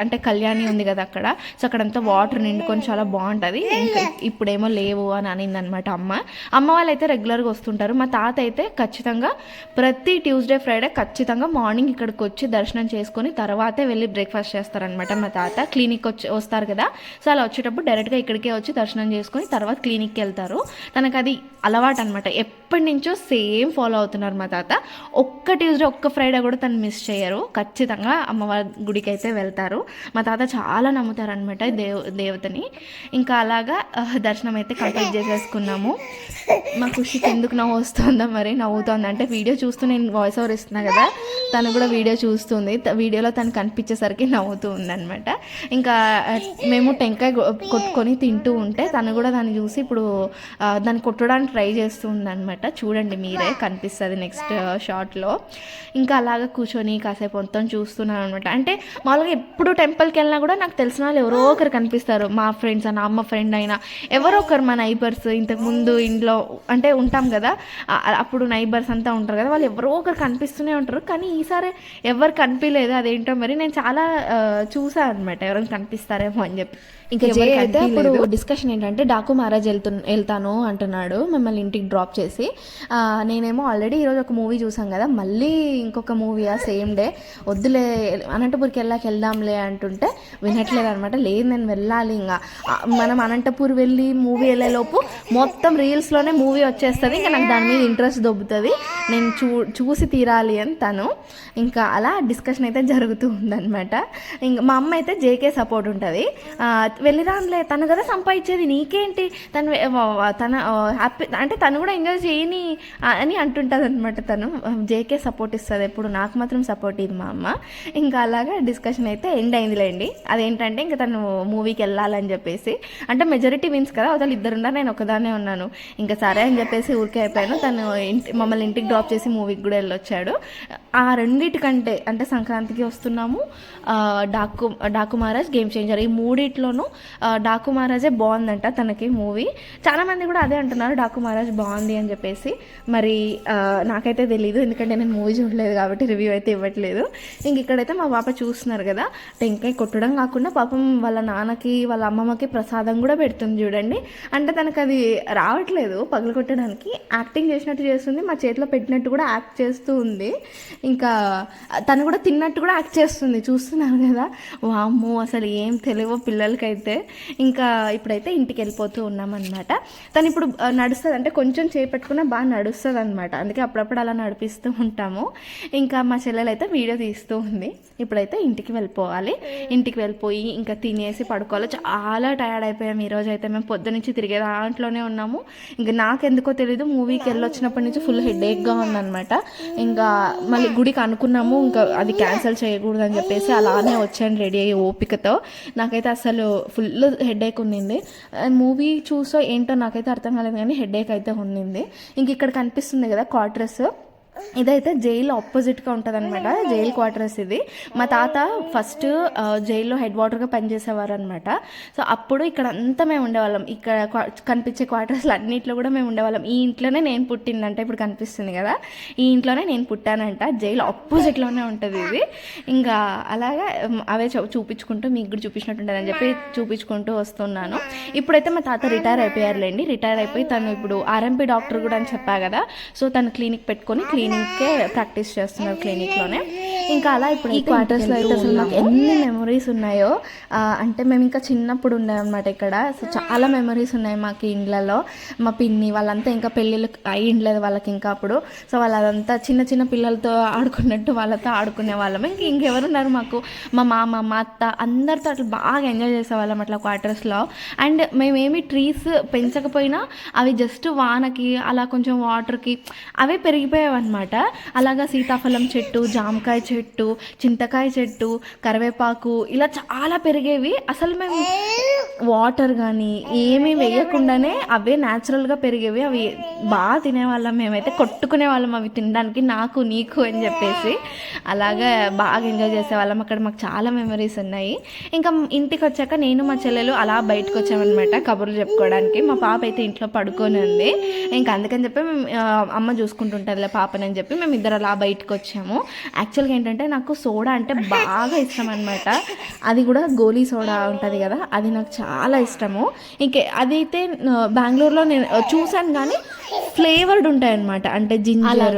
Speaker 2: అంటే కళ్యాణి ఉంది కదా అక్కడ. సో అక్కడంతా వాటర్ నిండుకొని చాలా బాగుంటుంది. ఇంకా ఇప్పుడేమో లేవు అని అనింది అనమాట అమ్మ. అమ్మ వాళ్ళు అయితే రెగ్యులర్గా వస్తుంటారు. మా తాత అయితే ఖచ్చితంగా ప్రతి ట్యూస్డే ఫ్రైడే ఖచ్చితంగా మార్నింగ్ ఇక్కడికి వచ్చి దర్శనం చేసుకొని తర్వాతే వెళ్ళి బ్రేక్ఫాస్ట్ చేస్తారనమాట మా తాత. క్లినిక్ వచ్చి వస్తారు కదా. సో అలా వచ్చేటప్పుడు డైరెక్ట్గా ఇక్కడికే వచ్చి దర్శనం చేసుకొని తర్వాత క్లినిక్కి వెళ్తారు. తనకు అది అలవాటు అనమాట ఎప్పటి నుంచో సేమ్ ఫాలో అవుతున్నారు మా తాత. ఒక్క ట్యూస్డే ఒక్క ఫ్రైడే కూడా తను మిస్ చేయరు. ఖచ్చితంగా అమ్మవారి గుడికి అయితే వెళ్తారు. మా తాత చాలా నమ్ముతారనమాట దేవ దేవతని. ఇంకా అలాగా దర్శనం అయితే కంప్లీట్ చేసేసుకున్నాము. మా ఖుషికి ఎందుకు నవ్వు వస్తుందో మరి నవ్వుతోంది. అంటే వీడియో చూస్తూ నేను వాయిస్ ఓవర్ ఇస్తున్నా కదా తను కూడా వీడియో చూస్తుంది. వీడియోలో తను కనిపించేసరికి నవ్వుతూ ఉందనమాట ఇంకా మేము టెంకాయ కొట్టుకొని తింటూ ఉంటే తను కూడా దాన్ని చూసి ఇప్పుడు దాన్ని కొట్టడానికి ట్రై చేస్తూ ఉందనమాట చూడండి మీరే కనిపిస్తుంది నెక్స్ట్ షార్ట్లో ఇంకా అలాగా కూర్చొని కాసేపు మొత్తం చూస్తున్నాను అనమాట అంటే మామూలుగా ఎప్పుడు టెంపుల్కి వెళ్ళినా కూడా నాకు తెలిసిన వాళ్ళు ఎవరో ఒకరు కనిపిస్తారు. మా ఫ్రెండ్స్ అయినా అమ్మ ఫ్రెండ్ అయినా ఎవరో ఒకరు మా నైబర్స్ ఇంతకుముందు ఇంట్లో అంటే ఉంటాం కదా అప్పుడు నైబర్స్ అంతా ఉంటారు కదా వాళ్ళు ఎవరో ఒకరు కనిపిస్తూనే ఉంటారు. కానీ ఈసారి ఎవరు కనిపించలేదు అదేంటో మరి నేను చాలా చూసాను అనమాట ఎవరైనా కనిపిస్తారేమో అని చెప్పి. ఇంకా జే అయితే అప్పుడు డిస్కషన్ ఏంటంటే డాకు మహారాజ్ వెళ్తు వెళ్తాను అంటున్నాడు. మిమ్మల్ని ఇంటికి డ్రాప్ చేసి. నేనేమో ఆల్రెడీ ఈరోజు ఒక మూవీ చూసాం కదా మళ్ళీ ఇంకొక మూవీయా సేమ్ డే వద్దులే అనంతపూర్కి వెళ్ళాక వెళ్దాంలే అంటుంటే వినట్లేదు అనమాట లేదు నేను వెళ్ళాలి ఇంకా. మనం అనంతపూర్ వెళ్ళి మూవీ వెళ్ళేలోపు మొత్తం రీల్స్లోనే మూవీ వచ్చేస్తుంది. ఇంకా నాకు దాని మీద ఇంట్రెస్ట్ దొబ్బుతుంది. నేను చూ చూసి తీరాలి అని తను. ఇంకా అలా డిస్కషన్ అయితే జరుగుతూ ఉందన్నమాట ఇంకా మా అమ్మ అయితే జేకే సపోర్ట్ ఉంటుంది. వెళ్ళిరానులే తను కదా సంపాదించేది నీకేంటి? తను తన హ్యాపీ అంటే తను కూడా ఎంజాయ్ చేయని అని అంటుంటుంది అనమాట తను జేకే సపోర్ట్ ఇస్తుంది ఎప్పుడు నాకు మాత్రం సపోర్ట్ ఇది మా అమ్మ. ఇంకా అలాగా డిస్కషన్ అయితే ఎండ్ అయిందిలేండి. అదేంటంటే ఇంకా తను మూవీకి వెళ్ళాలని చెప్పేసి అంటే మెజారిటీ విన్స్ కదా అవతల ఇద్దరు ఉన్నారు నేను ఒకదానే ఉన్నాను. ఇంకా సరే అని చెప్పేసి ఊరికే అయిపోయాను. తను ఇంటి మమ్మల్ని ఇంటికి డ్రాప్ చేసి మూవీకి కూడా వెళ్ళొచ్చాడు. ఆ రెండిటికంటే అంటే సంక్రాంతికి వస్తున్నాము. డాకు డాకు మహారాజ్ గేమ్ చేంజర్ ఈ మూడిట్లోనూ డాకు మహారాజే బాగుందంట తనకి మూవీ. చాలా మంది కూడా అదే అంటున్నారు డాకు మహారాజ్ బాగుంది అని చెప్పేసి. మరి నాకైతే తెలియదు ఎందుకంటే నేను మూవీ చూడలేదు కాబట్టి రివ్యూ అయితే ఇవ్వట్లేదు. ఇంక ఇక్కడైతే మా పాప చూస్తున్నారు కదా టెంకాయ కొట్టడం కాకుండా పాపం వాళ్ళ నాన్నకి వాళ్ళ అమ్మమ్మకి ప్రసాదం కూడా పెడుతుంది చూడండి. అంటే తనకు అది రావట్లేదు పగలు కొట్టడానికి. యాక్టింగ్ చేసినట్టు చేస్తుంది మా చేతిలో పెట్టినట్టు కూడా యాక్ట్ చేస్తూ ఉంది. ఇంకా తను కూడా తిన్నట్టు కూడా యాక్ట్ చేస్తుంది చూస్తున్నారు కదా. వామ్మో అసలు ఏం తెలియవో పిల్లలకైతే. అయితే ఇంకా ఇప్పుడైతే ఇంటికి వెళ్ళిపోతూ ఉన్నామన్నమాట. తను ఇప్పుడు నడుస్తుంది అంటే కొంచెం చేపెట్టుకున్నా బాగా నడుస్తుంది అనమాట అందుకే అప్పుడప్పుడు అలా నడిపిస్తూ ఉంటాము. ఇంకా మా చెల్లెలు అయితే వీడియో తీస్తూ ఉంది. ఇప్పుడైతే ఇంటికి వెళ్ళిపోవాలి. ఇంటికి వెళ్ళిపోయి ఇంకా తినేసి పడుకోవాలి. చాలా టైర్డ్ అయిపోయాము ఈరోజు అయితే మేము పొద్దు నుంచి తిరిగే దాంట్లోనే ఉన్నాము. ఇంకా నాకెందుకో తెలీదు. మూవీకి వెళ్ళొచ్చినప్పటి నుంచి ఫుల్ హెడేక్గా ఉందన్నమాట. ఇంకా మళ్ళీ గుడికి అనుకున్నాము. ఇంకా అది క్యాన్సిల్ చేయకూడదు అని చెప్పేసి అలానే వచ్చాను రెడీ అయ్యి ఓపికతో. నాకైతే అసలు ఫుల్ హెడేక్ ఉన్నింది మూవీ చూసో ఏంటో నాకైతే అర్థం కాలేదు కానీ హెడేక్ అయితే ఉన్నింది ఇంక ఇక్కడ కనిపిస్తుంది కదా క్వార్టర్స్ ఇదైతే జైలు ఆపోజిట్గా ఉంటుంది అనమాట జైలు క్వార్టర్స్ ఇది. మా తాత ఫస్ట్ జైల్లో హెడ్ వాటర్గా పనిచేసేవారు అనమాట సో అప్పుడు ఇక్కడ అంతా మేము ఉండేవాళ్ళం. ఇక్కడ కనిపించే క్వార్టర్స్లో అన్నింటిలో కూడా మేము ఉండేవాళ్ళం. ఈ ఇంట్లోనే నేను పుట్టిందంట ఇప్పుడు కనిపిస్తుంది కదా. ఈ ఇంట్లోనే నేను పుట్టానంట. జైలు ఆపోజిట్లోనే ఉంటుంది ఇది. ఇంకా అలాగా అవే చూపించుకుంటూ మీకు కూడా చూపించినట్టు ఉంటుంది అని చెప్పి చూపించుకుంటూ వస్తున్నాను. ఇప్పుడైతే మా తాత రిటైర్ అయిపోయారులేండి. రిటైర్ అయిపోయి తను ఇప్పుడు ఆర్ఎంపీ డాక్టర్ కూడా అని చెప్పా కదా. సో తను క్లినిక్ పెట్టుకొని క్లినిక్కే ప్రాక్టీస్ చేస్తున్నారు క్లినిక్లోనే. ఇంకా అలా ఇప్పుడు ఈ క్వార్టర్స్లో అయితే అసలు నాకు ఎన్ని మెమరీస్ ఉన్నాయో అంటే మేము ఇంకా చిన్నప్పుడు ఉండేవన్నమాట ఇక్కడ. సో చాలా మెమరీస్ ఉన్నాయి మాకు ఇండ్లలో. మా పిన్ని వాళ్ళంతా ఇంకా పెళ్ళిళ్ళు అయ్యిండలేదు వాళ్ళకి ఇంకా అప్పుడు. సో వాళ్ళంతా చిన్న చిన్న పిల్లలతో ఆడుకున్నట్టు వాళ్ళతో ఆడుకునే వాళ్ళం. ఇంక ఇంకెవరున్నారు మాకు? మా మామ మా అత్త అందరితో అట్లా బాగా ఎంజాయ్ చేసేవాళ్ళం అట్లా క్వార్టర్స్లో. అండ్ మేమేమి ట్రీస్ పెంచకపోయినా అవి జస్ట్ వానకి అలా కొంచెం వాటర్కి అవే పెరిగిపోయావు అనమాట అలాగా సీతాఫలం చెట్టు జామకాయ చెట్టు చింతకాయ చెట్టు కరివేపాకు ఇలా చాలా పెరిగేవి. అసలు మేము వాటర్ కానీ ఏమీ వేయకుండానే అవే న్యాచురల్గా పెరిగేవి. అవి బాగా తినేవాళ్ళం. మేమైతే కొట్టుకునే వాళ్ళం అవి తినడానికి. నాకు నీకు అని చెప్పేసి అలాగా బాగా ఎంజాయ్ చేసేవాళ్ళం. అక్కడ మాకు చాలా మెమరీస్ ఉన్నాయి. ఇంకా ఇంటికి వచ్చాక నేను మా చెల్లెలు అలా బయటకు వచ్చామన్నమాట కబుర్లు చెప్పుకోవడానికి. మా పాప అయితే ఇంట్లో పడుకొని ఉంది. ఇంకా అందుకని చెప్పి మేము ఆ, పాపని పాపనని చెప్పి మేము ఇద్దరు అలా బయటకు వచ్చాము. యాక్చువల్గా ఏంటంటే నాకు సోడా అంటే బాగా ఇష్టం అనమాట అది కూడా గోలీ సోడా ఉంటుంది కదా అది నాకు చాలా ఇష్టము. ఇంకే అదైతే బెంగళూరులో నేను చూశాను కానీ ఫ్లేవర్డ్ ఉంటాయి అనమాట అంటే జింజర్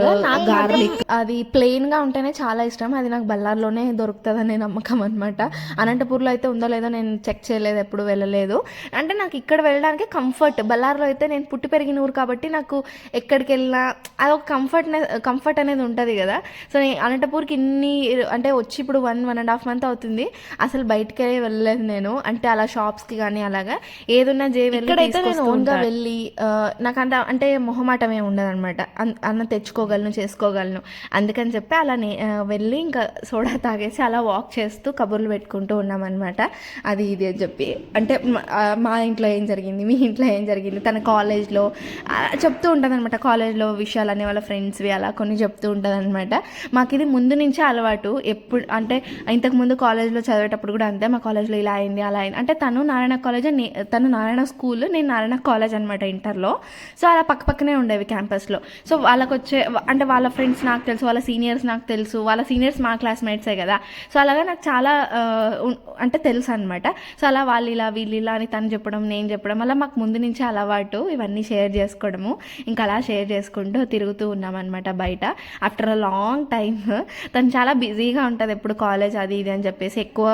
Speaker 2: గార్లిక్. అది ప్లెయిన్గా ఉంటేనే చాలా ఇష్టం. అది నాకు బల్లార్లోనే దొరుకుతుందనే నమ్మకం అనమాట అనంతపూర్లో అయితే ఉందో లేదో నేను చెక్ చేయలేదు ఎప్పుడు వెళ్ళలేదు. అంటే నాకు ఇక్కడ వెళ్ళడానికి కంఫర్ట్ బల్లార్లో అయితే నేను పుట్టి పెరిగిన ఊరు కాబట్టి నాకు ఎక్కడికి వెళ్ళినా అదొక కంఫర్ట్ కంఫర్ట్ అనేది ఉంటుంది కదా. సో నేను అనంతపూర్కి ఇన్ని అంటే వచ్చి ఇప్పుడు one one and half month అవుతుంది. అసలు బయటకే వెళ్ళలేదు నేను. అంటే అలా షాప్స్కి కానీ అలాగా. ఏదున్నా జే ఇక్కడైతే నేను ఓన్గా వెళ్ళి నాకు అంత అంటే మొహమాటం ఏమి ఉండదు అనమాట అన్న తెచ్చుకోగలను చేసుకోగలను. అందుకని చెప్పి అలా నే వెళ్ళి ఇంకా సోడా తాగేసి అలా వాక్ చేస్తూ కబుర్లు పెట్టుకుంటూ ఉన్నామన్నమాట. అది ఇది అని చెప్పి. అంటే మ- ఇంట్లో ఏం జరిగింది మీ ఇంట్లో ఏం జరిగింది? తన కాలేజ్లో చెప్తూ ఉంటుంది అనమాట కాలేజ్లో విషయాలన్నీ వాళ్ళ ఫ్రెండ్స్వి అలా కొన్ని చెప్తూ ఉంటుంది అనమాట మాకు ఇది ముందు నుంచే అలవాటు. ఎప్పుడు అంటే ఇంతకుముందు కాలేజ్లో చదివేటప్పుడు కూడా అంతే మా కాలేజ్లో ఇలా అయింది అలా అయింది. అంటే తను నారాయణ కాలేజ్ తను నారాయణ స్కూల్ నేను నారాయణ కాలేజ్ అనమాట ఇంటర్లో. సో అలా పక్క పక్కనే ఉండేవి క్యాంపస్లో. సో వాళ్ళకి వచ్చే అంటే వాళ్ళ ఫ్రెండ్స్ నాకు తెలుసు వాళ్ళ సీనియర్స్ నాకు తెలుసు వాళ్ళ సీనియర్స్ మా క్లాస్మేట్సే కదా. సో అలాగా నాకు చాలా అంటే తెలుసు అనమాట సో అలా వాళ్ళు ఇలా వీళ్ళు ఇలా అని తను చెప్పడం నేను చెప్పడం అలా మాకు ముందు నుంచే అలవాటు. ఇవన్నీ షేర్ చేసుకోవడము. ఇంకా అలా షేర్ చేసుకుంటూ తిరుగుతూ ఉన్నామన్నమాట. బయట. ఆఫ్టర్ అ లాంగ్ టైమ్ తను చాలా బిజీగా ఉంటుంది ఎప్పుడు కాలేజ్ అది ఇది అని చెప్పేసి ఎక్కువ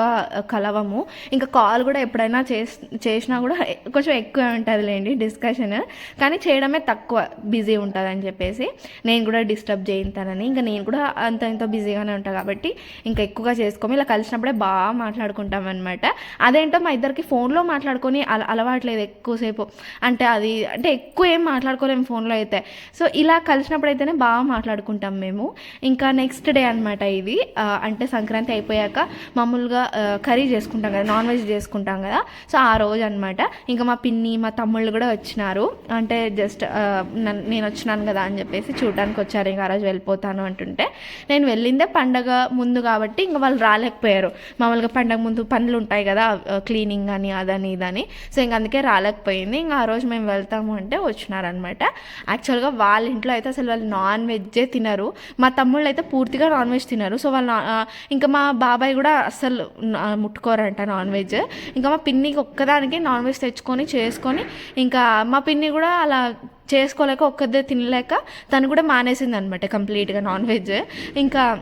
Speaker 2: కలవము. ఇంకా కాల్ కూడా ఎప్పుడైనా చేసి చేసినా కూడా కొంచెం ఎక్కువ ఉంటుందిలేండి డిస్కషన్ కానీ చేయడమే తక్కువ బిజీ ఉంటుంది అని చెప్పేసి. నేను కూడా డిస్టర్బ్ చేయింతానని ఇంకా నేను కూడా అంత ఇంత బిజీగానే ఉంటాను కాబట్టి ఇంకా ఎక్కువగా చేసుకోము. ఇలా కలిసినప్పుడే బాగా మాట్లాడుకుంటాం అనమాట అదేంటో మా ఇద్దరికి ఫోన్లో మాట్లాడుకొని అల అలవాట్లేదు ఎక్కువసేపు. అంటే అది అంటే ఎక్కువ ఏం మాట్లాడుకోలేము ఫోన్లో అయితే. సో ఇలా కలిసినప్పుడు అయితేనే బాగా మాట్లాడుకుంటాం మేము. ఇంకా నెక్స్ట్ డే అనమాట ఇది. అంటే సంక్రాంతి అయిపోయాక మామూలుగా కర్రీ చేసుకుంటాం కదా నాన్ వెజ్ చేసుకుంటాం కదా. సో ఆ రోజు అనమాట ఇంకా మా పిన్ని మా తమ్ముళ్ళు కూడా వచ్చినారు. అంటే జస్ట్ నేను వచ్చినాను కదా అని చెప్పేసి చూడడానికి వచ్చారు. ఇంకా ఆ రోజు వెళ్ళిపోతాను అంటుంటే నేను వెళ్ళిందే పండగ ముందు కాబట్టి ఇంకా వాళ్ళు రాలేకపోయారు. మామూలుగా పండగ ముందు పనులు ఉంటాయి కదా క్లీనింగ్ అని అదని ఇదని. సో ఇంక అందుకే రాలేకపోయింది. ఇంకా ఆ రోజు మేము వెళ్తాము అంటే వచ్చినారనమాట యాక్చువల్గా వాళ్ళ ఇంట్లో అయితే అసలు వాళ్ళు నాన్ వెజ్ వెజ్జే తినరు. మా తమ్ముళ్ళు అయితే పూర్తిగా నాన్ వెజ్ తినరు. సో వాళ్ళు నా- ఇంకా మా బాబాయ్ కూడా అస్సలు ముట్టుకోరంట నాన్ వెజ్. ఇంకా మా పిన్నికి ఒక్కదానికి నాన్ వెజ్ తెచ్చుకొని చేసుకొని ఇంకా మా పిన్ని కూడా అలా చేసుకోలేక ఒక్కదే తినలేక తను కూడా మానేసింది అనమాట కంప్లీట్గా నాన్ వెజ్. ఇంకా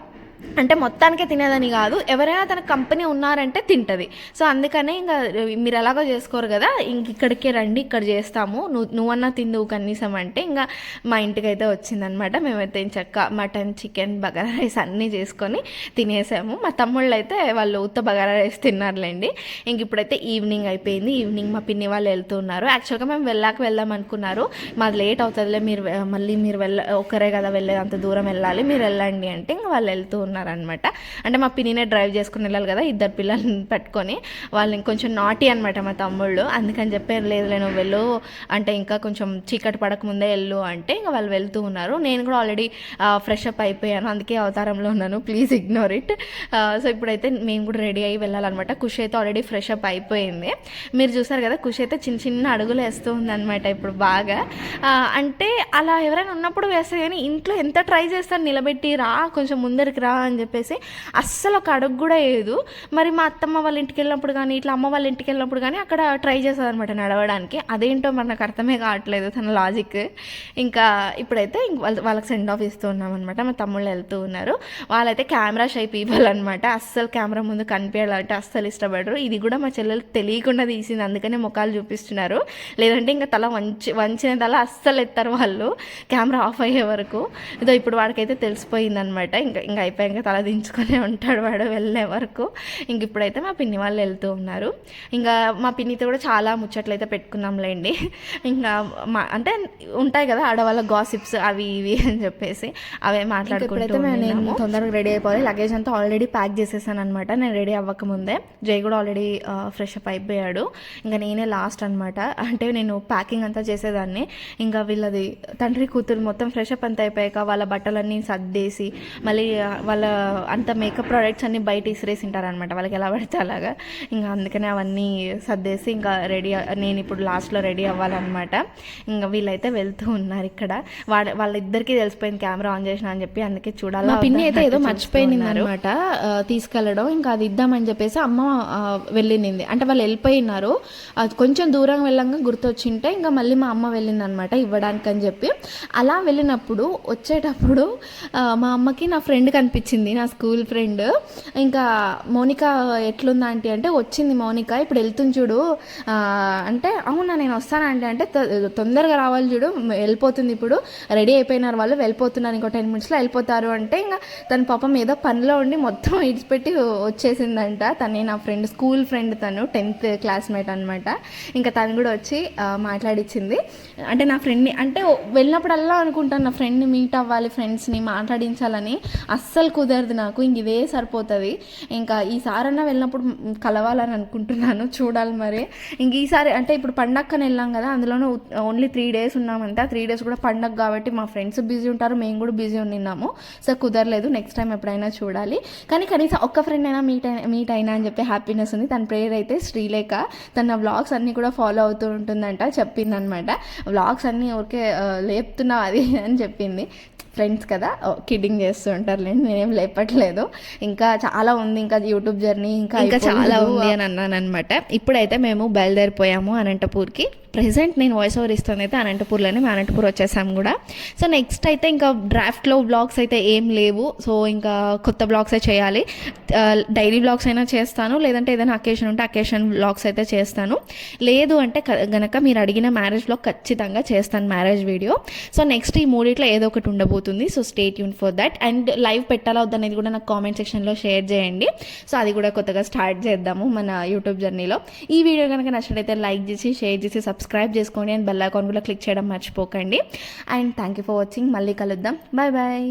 Speaker 2: అంటే మొత్తానికే తినేదని కాదు ఎవరైనా తన కంపెనీ ఉన్నారంటే తింటుంది. సో అందుకనే ఇంకా మీరు ఎలాగో చేసుకోరు కదా ఇంక ఇక్కడికే రండి ఇక్కడ చేస్తాము నువ్వు నువ్వన్నా తిందువు కనీసం అంటే ఇంకా మా ఇంటికి అయితే వచ్చిందనమాట. మేమైతే చక్క మటన్ చికెన్ బగారా రైస్ అన్నీ చేసుకొని తినేసాము. మా తమ్ముళ్ళు అయితే వాళ్ళు ఉత్త బగారా రైస్ తిన్నారులేండి. ఇంక ఇప్పుడైతే ఈవినింగ్ అయిపోయింది. ఈవినింగ్ మా పిన్ని వాళ్ళు వెళ్తున్నారు యాక్చువల్గా మేము వెళ్ళాక వెళ్దాం అనుకున్నారు. మాది లేట్ అవుతుందిలే మీరు మళ్ళీ మీరు వెళ్ళ ఒక్కరే కదా వెళ్ళేది అంత దూరం వెళ్ళాలి మీరు వెళ్ళండి అంటే ఇంకా వాళ్ళు వెళ్తూ ఉన్నారు. ఉన్నారనమాట అంటే మా పిన్నినే డ్రైవ్ చేసుకుని వెళ్ళాలి కదా ఇద్దరు పిల్లల్ని పట్టుకొని. వాళ్ళని కొంచెం నాటి అనమాట మా తమ్ముళ్ళు. అందుకని చెప్పారు లేదు నువ్వు వెళ్ళు. అంటే ఇంకా కొంచెం చీకటి పడక ముందే వెళ్ళు అంటే ఇంకా వాళ్ళు వెళ్తూ ఉన్నారు. నేను కూడా ఆల్రెడీ ఫ్రెష్ అప్ అయిపోయాను. అందుకే అవతారంలో ఉన్నాను. ప్లీజ్ ఇగ్నోర్ ఇట్ సో ఇప్పుడైతే మేము కూడా రెడీ అయ్యి వెళ్ళాలన్నమాట. కుష్ అయితే ఆల్రెడీ ఫ్రెష్ అప్ అయిపోయింది. మీరు చూసారు కదా కుష్ అయితే చిన్న చిన్న అడుగులు వేస్తూ ఉందన్నమాట ఇప్పుడు బాగా. అంటే అలా ఎవరైనా ఉన్నప్పుడు వేస్తే కానీ ఇంట్లో ఎంత ట్రై చేస్తాను నిలబెట్టి రా కొంచెం ముందరికి రా అని చెప్పేసి అస్సలు ఒక అడుగు కూడా వేయదు. మరి మా అత్తమ్మ వాళ్ళ ఇంటికి వెళ్ళినప్పుడు కానీ ఇట్లా అమ్మ వాళ్ళ ఇంటికి వెళ్ళినప్పుడు కానీ అక్కడ ట్రై చేస్తుంది అనమాట నడవడానికి. అదేంటో మరి నాకు అర్థమే కావట్లేదు తన లాజిక్ ఇంకా ఇప్పుడైతే ఇంక వాళ్ళ వాళ్ళకి సెండ్ ఆఫ్ ఇస్తూ ఉన్నాం అనమాట మా తమ్ముళ్ళు వెళ్తూ ఉన్నారు. వాళ్ళైతే కెమెరా షై పీపుల్ అనమాట అస్సలు కెమెరా ముందు కనిపించాలంటే అస్సలు ఇష్టపడరు. ఇది కూడా మా చెల్లెలు తెలియకుండా తీసింది. అందుకనే ముఖాలు చూపిస్తున్నారు. లేదంటే ఇంకా తల వంచి వంచిన తల అస్సలు ఎత్తారు వాళ్ళు. కెమెరా ఆఫ్ అయ్యే వరకు. ఇదో ఇప్పుడు వాడికైతే తెలిసిపోయింది అనమాట ఇంకా ఇంకా అయిపోయాక తల దించుకొనే ఉంటాడు వాడు వెళ్ళే వరకు. ఇంక ఇప్పుడైతే మా పిన్ని వాళ్ళు వెళ్తూ ఉన్నారు. ఇంకా మా పిన్నితో కూడా చాలా ముచ్చట్లు అయితే పెట్టుకున్నాంలేండి ఇంకా మా అంటే ఉంటాయి కదా ఆడవాళ్ళ గాసిప్స్ అవి ఇవి అని చెప్పేసి అవే మాట్లాడుకుంటూ
Speaker 1: నేను. తొందరగా రెడీ అయిపోవాలి లగేజ్ అంతా ఆల్రెడీ ప్యాక్ చేసేసాను అనమాట నేను రెడీ అవ్వకముందే. జై కూడా ఆల్రెడీ ఫ్రెష్ అప్ అయిపోయాడు. ఇంకా నేనే లాస్ట్ అనమాట అంటే నేను ప్యాకింగ్ అంతా చేసేదాన్ని. ఇంకా వీళ్ళది తండ్రి కూతురు మొత్తం ఫ్రెష్ అప్ అంతా అయిపోయాక వాళ్ళ బట్టలన్నీ సర్దేసి మళ్ళీ వాళ్ళ అంత మేకప్ ప్రోడక్ట్స్ అన్ని బయట ఇసిరేసి ఉంటారనమాట వాళ్ళకి ఎలా పడితే అలాగా. ఇంకా అందుకనే అవన్నీ సర్దేసి ఇంకా రెడీ నేను ఇప్పుడు లాస్ట్లో రెడీ అవ్వాలన్నమాట. ఇంకా వీళ్ళైతే వెళ్తూ ఉన్నారు ఇక్కడ. వాళ్ళ వాళ్ళిద్దరికీ తెలిసిపోయింది కెమెరా ఆన్ చేసిన అని చెప్పి అందుకే చూడాలి
Speaker 2: మా పిన్ని అయితే ఏదో
Speaker 1: ఉన్నారు.
Speaker 2: అనమాట తీసుకెళ్ళడం ఇంకా అది ఇద్దామని చెప్పేసి అమ్మ వెళ్ళింది అంటే వాళ్ళు వెళ్ళిపోయినారు. అది కొంచెం దూరం వెళ్ళంగా గుర్తొచ్చింటే ఇంకా మళ్ళీ మా అమ్మ వెళ్ళింది అనమాట ఇవ్వడానికి అని చెప్పి. అలా వెళ్ళినప్పుడు వచ్చేటప్పుడు మా అమ్మకి నా ఫ్రెండ్ కనిపించింది నా స్కూల్ ఫ్రెండ్. ఇంకా మౌనిక ఎట్లుందా ఆంటీ అంటే వచ్చింది మౌనిక ఇప్పుడు వెళ్తుంది చూడు. అంటే అవునా నేను వస్తాను ఆంటీ అంటే తొందరగా రావాలి చూడు. వెళ్ళిపోతుంది ఇప్పుడు. రెడీ అయిపోయినారు వాళ్ళు వెళ్ళిపోతున్నారు ఇంకో టెన్ మినిట్స్లో వెళ్ళిపోతారు. అంటే ఇంకా తన పాపం ఏదో పనిలో ఉండి మొత్తం ఇడిచిపెట్టి వచ్చేసిందంట. తనే నా ఫ్రెండ్ స్కూల్ ఫ్రెండ్ తను టెన్త్ క్లాస్మేట్ అనమాట ఇంకా తను కూడా వచ్చి మాట్లాడించింది అంటే నా ఫ్రెండ్ని అంటే వెళ్ళినప్పుడల్లా అనుకుంటాను నా ఫ్రెండ్ని మీట్ అవ్వాలి ఫ్రెండ్స్ని మాట్లాడించాలని. అస్సలు కుదరదు నాకు ఇంక ఇదే సరిపోతుంది. ఇంకా ఈసారన్నా వెళ్ళినప్పుడు కలవాలని అనుకుంటున్నాను చూడాలి మరి. ఇంక ఈసారి అంటే ఇప్పుడు పండక్కని వెళ్ళాం కదా అందులోనూ ఓన్లీ త్రీ డేస్ ఉన్నామంటే ఆ త్రీ డేస్ కూడా పండగ కాబట్టి మా ఫ్రెండ్స్ బిజీ ఉంటారు మేము కూడా బిజీ ఉన్నాము సో కుదరలేదు నెక్స్ట్ టైం ఎప్పుడైనా చూడాలి. కానీ కనీసం ఒక్క ఫ్రెండ్ అయినా మీట్ అయినా మీట్ అయినా అని చెప్పి హ్యాపీనెస్ ఉంది. తన ప్రేయర్ అయితే శ్రీలేఖ. తన వ్లాగ్స్ అన్నీ కూడా ఫాలో అవుతూ ఉంటుందంట చెప్పిందనమాట. వ్లాగ్స్ అన్నీ ఓకే లేపుతున్నావు అది అని చెప్పింది. ఫ్రెండ్స్ కదా. కిడ్డింగ్ చేస్తూ ఉంటారులేండి నేనేం లేపట్లేదు. ఇంకా చాలా ఉంది ఇంకా యూట్యూబ్ జర్నీ ఇంకా
Speaker 1: ఇంకా చాలా. ఉంది అని అన్నాను అనమాట ఇప్పుడైతే మేము బయలుదేరిపోయాము అనంతపూర్కి. ప్రజెంట్ నేను వాయిస్ ఓవర్ ఇస్తుంది అయితే అనంతపూర్లోనే మేము అనంతపూర్ వచ్చేసాం కూడా. సో నెక్స్ట్ అయితే ఇంకా డ్రాఫ్ట్లో బ్లాగ్స్ అయితే ఏం లేవు. సో ఇంకా కొత్త బ్లాగ్సే చేయాలి. డైలీ బ్లాగ్స్ అయినా చేస్తాను. లేదంటే ఏదైనా అకేషన్ ఉంటే అకేషన్ బ్లాగ్స్ అయితే చేస్తాను. లేదు అంటే గనక మీరు అడిగిన మ్యారేజ్ బ్లాగ్ ఖచ్చితంగా చేస్తాను మ్యారేజ్ వీడియో సో నెక్స్ట్ ఈ మూడిట్లో ఏదో ఒకటి ఉండబోతుంది. So stay tune for that and live పెట్టాలా వద్దనేది కూడా నాకు కామెంట్ సెక్షన్లో షేర్ చేయండి. సో అది కూడా కొత్తగా స్టార్ట్ చేద్దాము మన యూట్యూబ్ జర్నీలో ఈ వీడియో కనుక నచ్చినట్లయితే లైక్ చేసి షేర్ చేసి సబ్స్క్రైబ్ చేసుకోండి. అండ్ బెల్ ఐకాన్ కూడా క్లిక్ చేయడం మర్చిపోకండి. And thank you for watching మళ్ళీ కలుద్దాం. Bye bye